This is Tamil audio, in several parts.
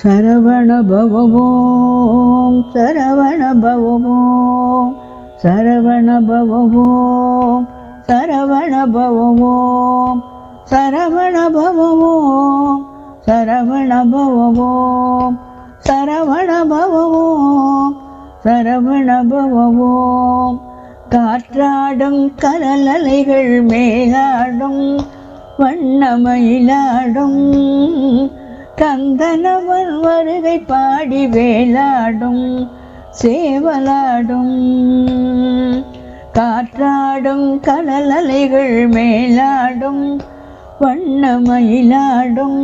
சரவணபவோம் சரவணபவோம் சரவணபவோம் சரவணபவோம் சரவணபவோம் சரவணபவோம் சரவணபவோம் சரவணபவோம் காற்றாடும் கரலலைகள் மேலாடும் வண்ணமயிலாடும் கந்தனவன் வருகை பாடி வேளாடும் சேவலாடும் காற்றாடும் கடல் அலைகள் மேலாடும் வண்ண மயிலாடும்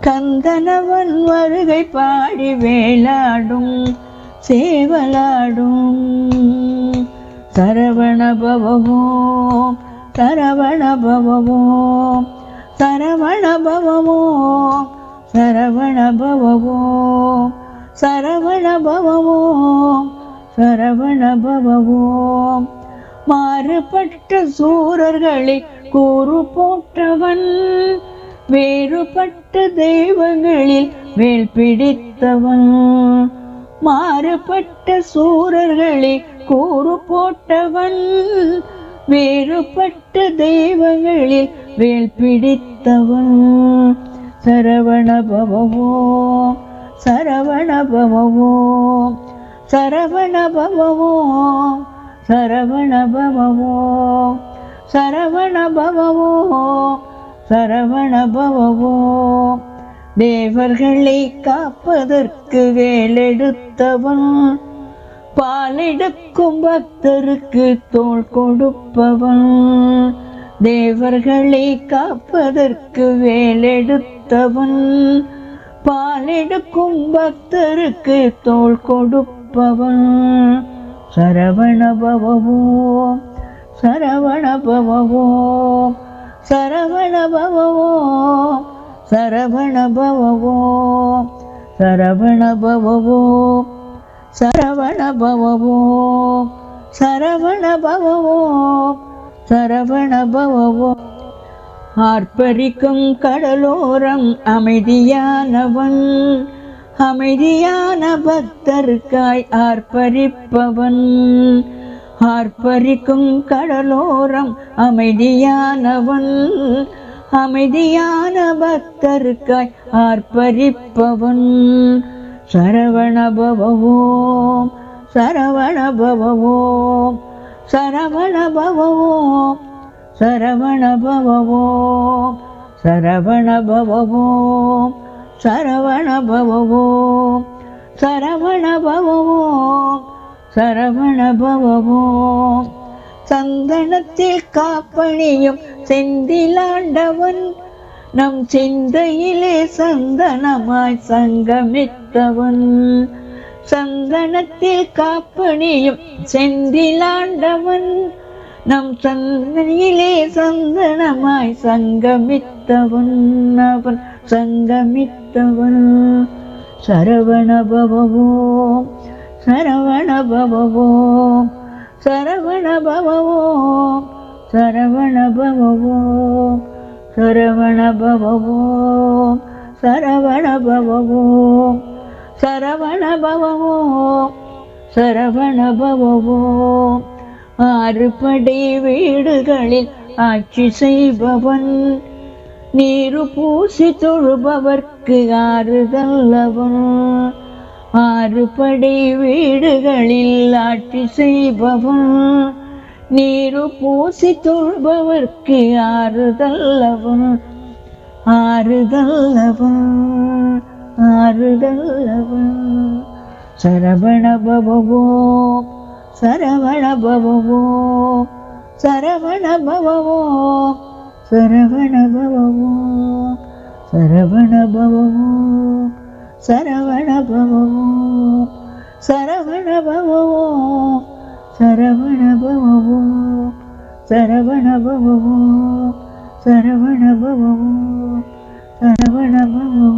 கந்தனவன் வருகை பாடி வேளாடும் சேவலாடும். சரவண பவமோ சரவண பவமோ சரவணபவமோ சரவணபவமோ சரவணபவமோ சரவணபவமோ. மாறுபட்ட சூரர்களை கூறு போற்றவன் வேறுபட்ட தெய்வங்களில் வேல் பிடித்தவன். மாறுபட்ட சூரர்களை கூறு போட்டவன் வேறுபட்ட தெய்வங்களில் வேல் பிடித்தவன் சரவணபவோ சரவணபவோ சரவணபவோ சரவணபவோ சரவணபவோ சரவணபவோ தேவர்களை காப்பதற்கு வேலெடுத்தவன் பாலெடுக்கும் பக்தருக்கு தோல் கொடுப்பவன். தேவர்களை காப்பதற்கு வேலெடுத்தவன். பாலெடுக்கும் பக்தருக்கு தோல் கொடுப்பவன். சரவணபவோம் சரவணபவோம் சரவணபவோம் சரவணபவோம் சரவணபவோம் சரவண பவவோ சரவண பவவோ சரவண பவவோ ஆர்ப்பரிக்கும் கடலோரம் அமைதியானவன் அமைதியான பக்தருக்காய் ஆர்ப்பரிப்பவன். ஆர்ப்பரிக்கும் கடலோரம் அமைதியானவன் அமைதியான பக்தருக்காய் ஆர்ப்பரிப்பவன். சரவணபவோம் சரவணபவோம் சரவணபவோம் சரவணபவோம் சரவணபவோம் சரவணபவோம் சரவணபவோம் சரவணபவோம் சந்தனத்தில் காப்பணியும் செந்திலாண்டவன் நம் சிந்தையிலே சந்தனமாய் சங்கமித்தவன். சந்தனத்தில் காப்பணியும் செந்திலாண்டவன். நம் சந்தனியிலே சந்தனமாய் சங்கமித்தவன் அவன். சங்கமித்தவன். சரவணபவோம் சரவணபவோம் சரவண பவவோம் சரவணபவவோம் சரவணபவவோம் சரவணபவவோம் சரவணபவவோம் ஆறுபடை வீடுகளில் ஆட்சி செய்பவன் நீரு பூசி தொழுபவர்க்கு ஆறுதல்லவன். ஆறுபடை வீடுகளில் ஆட்சி செய்பவன் நீரு பூசி தொழுபவர்க்கு ஆறுதல்லவன் ஆறுதல்லவன் ஆறுதல்லவன் சரவண பவவோம் சரவண பவவோம் சரவண பவவோம் சரவண பவவோம் சரவண பவவோம் சரவண பவவோம் சரவண பவவோம் சரவணபவோ சரவணபவோ சரவணபவோ சரவணபவோ